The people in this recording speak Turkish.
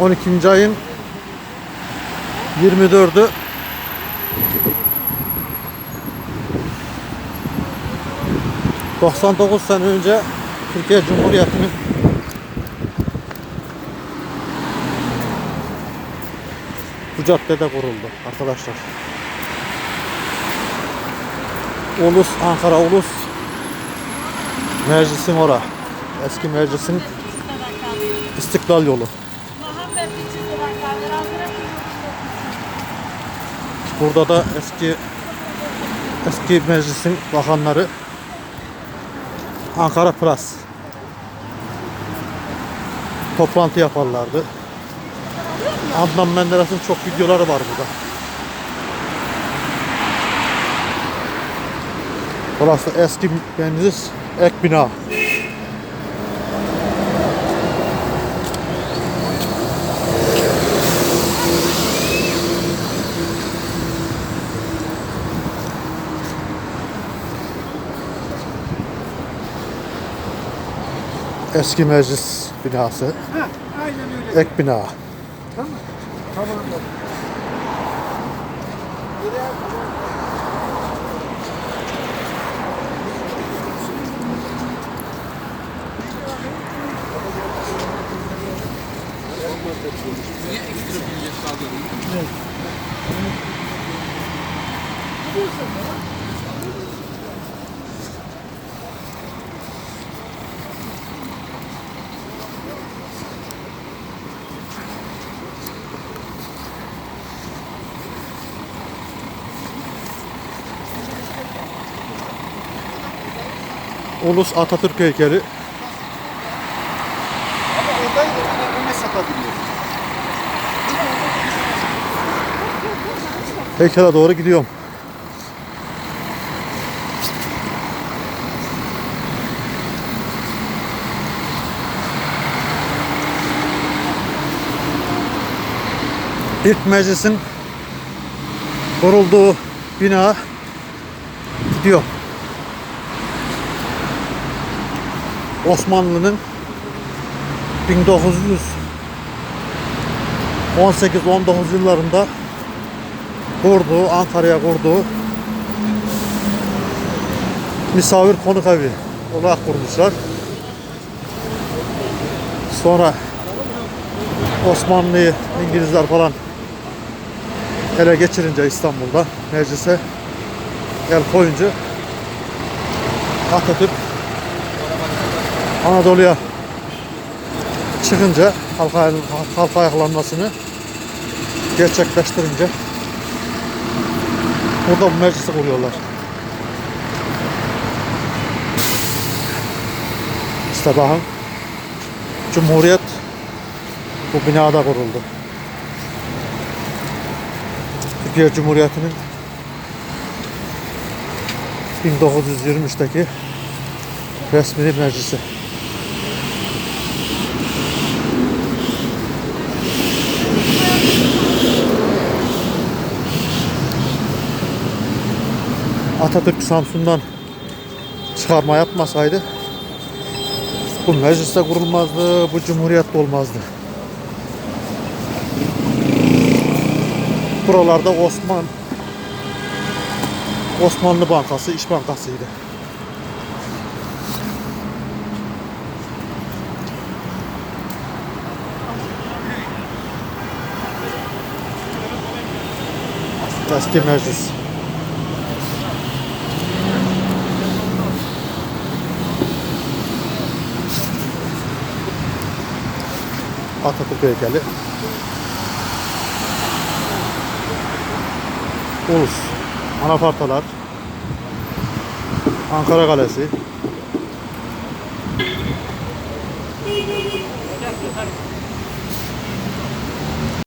12. ayın 24'ü ...99 sene önce Türkiye Cumhuriyeti'nin bu caddede kuruldu arkadaşlar. Ulus Ankara Ulus Meclisin ora. Eski meclisin İstiklal yolu. Burada da eski eski meclisin bakanları Ankara Plus toplantı yaparlardı. Adnan Menderes'in çok videoları var burada. Burası eski meclis ek bina. Eski meclis binası. Heh, aynen öyle. Ek bina. Tamam. Tamam. Ulus Atatürk heykeli. Ama oradaydı. Ona satabiliyor. Heykele doğru gidiyorum. İlk meclisin kurulduğu bina gidiyor. Osmanlı'nın 1918-19 yıllarında kurduğu, Ankara'ya kurduğu misafir konuk evi olarak kurmuşlar. Sonra Osmanlı'yı İngilizler falan ele geçirince İstanbul'da meclise el koyunca Atatürk Anadolu'ya çıkınca halka, halka ayaklanmasını gerçekleştirince burada bu meclisi kuruyorlar. İşte bakın Cumhuriyet bu binada kuruldu. Türkiye Cumhuriyeti'nin 1923'teki resmi meclisi. Atatürk Samsun'dan çıkarma yapmasaydı bu mecliste kurulmazdı, bu cumhuriyet de olmazdı. Buralarda Osman Osmanlı Bankası, İş Bankası'ydı. Eski meclis. Atatürk heykeli. Ulus. Anafartalar. Ankara Kalesi.